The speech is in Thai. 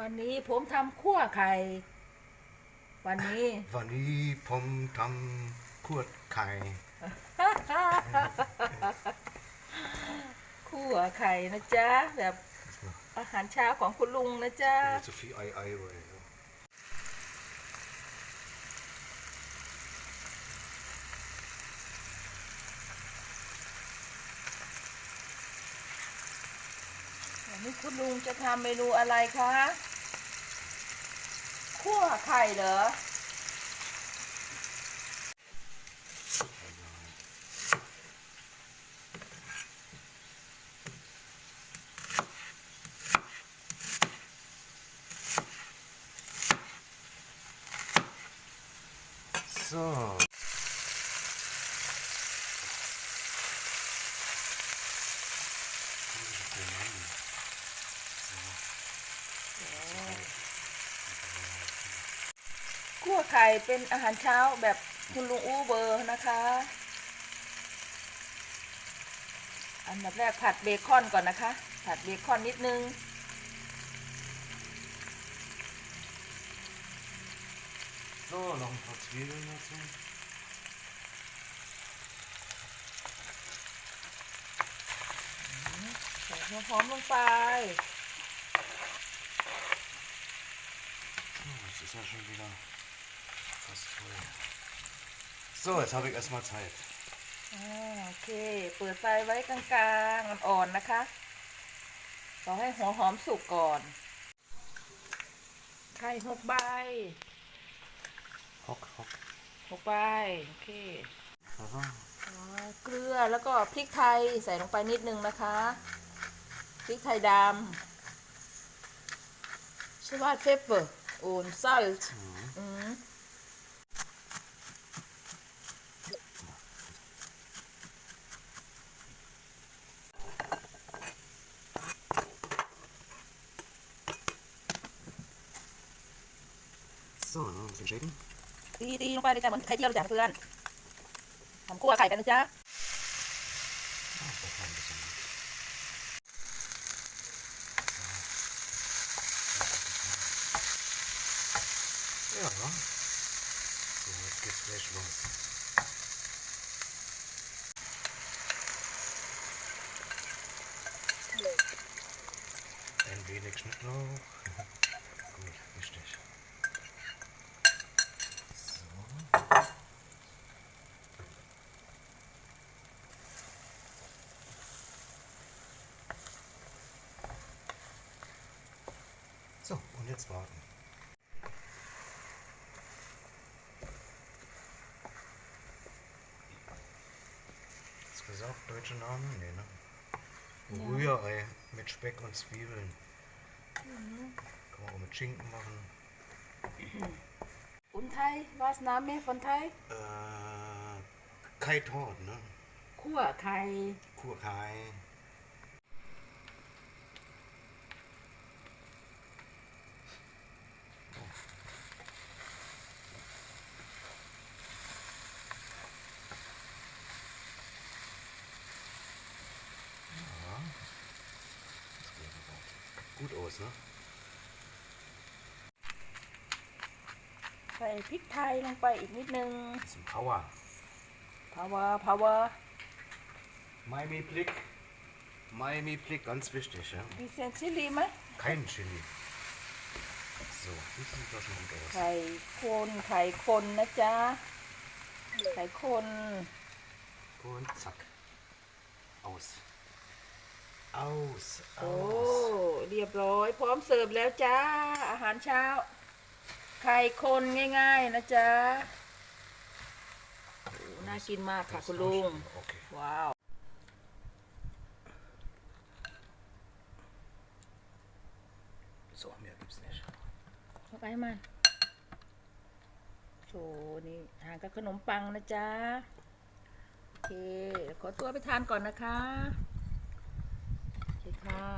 วันนี้ผมทำขั่วไข่ วันนี้ วันนี้ผมทำขวดไข่ขั่วไข่นะจ๊ะแบบอาหารเช้าของคุณลุงนะจ๊ะ zu viel Ei Ei วันนี้คุณลุงจะทำเมนูอะไรคะขั่วไข่เหรอ So. So. ขั่วไข่เป็นอาหารเช้าแบบคุณลุงอู้เบอร์นะคะ อันดับแรกผัดเบคอนก่อนนะคะ ผัดเบคอนนิดนึง So, noch ein paar Zwiebeln dazu. ใส่หัวหอมลงไป Oh, das ist ja schon wieder fast voll. So, jetzt habe ich erstmal Zeit. อ่าโอเค เปิดไฟไว้กลางๆ อ่อนๆ นะคะรอให้หัวหอมสุกก่อน ไข่หกใบ Hock, hock. หกใบ โอเค Aha. อ๋อเกลือแล้วก็พริกไทยใส่ลงไปนิดนึงนะคะ พริกไทยดำชวาดเฟปเปอร์โอนซัลต์ Mhm. อื ม So, noch ein bisschen shaken. ตีตีลงไปเลยจ้ะเหมือนไข่เจียวเลยจ้ะเพื่อนทำคั่วไข่กันนะจ๊ะ Ah, das war ein bisschen gut. Ja. So, jetzt geht's gleich los. Ein wenig Schnittlauch. Gut, So. Und jetzt warten. Hast du gesagt, deutsche Namen? Nee, ne? Rührei mit Speck und Zwiebeln. Kann man auch mit Schinken machen. ค นไทย was Name คนไทย Äh, Kai Tort, ne? คั่วไข่ Kurkai. Ja. Das geht aber gut aus, ne? ใส่พริกไทยลงไปอีกนิดนึง Bisschen Power. power power Miami Blick. Miami Blick, ganz wichtig, ja? มีเซนชิลีไหม Kein Chili. So, das sieht doch schon gut aus. ไข่คนไข่คนนะจ๊ะ ไข่คน Und zack. Aus. Aus. โอ้ Aus. เรียบร้อย พร้อมเสิร์ฟแล้วจ้า อาหารเช้า ไข่คนง่าย ๆ นะจ๊ะโอ้น่ากินมากค่ะ Das คุณลุง auch schon. Okay. ว้าว So, mehr gibt's nicht. เข้าไปให้มันโชนี่ทานกับขนมปังนะจ๊ะ โอเค ขอตัวไปทานก่อนนะคะ โอเคค่ะ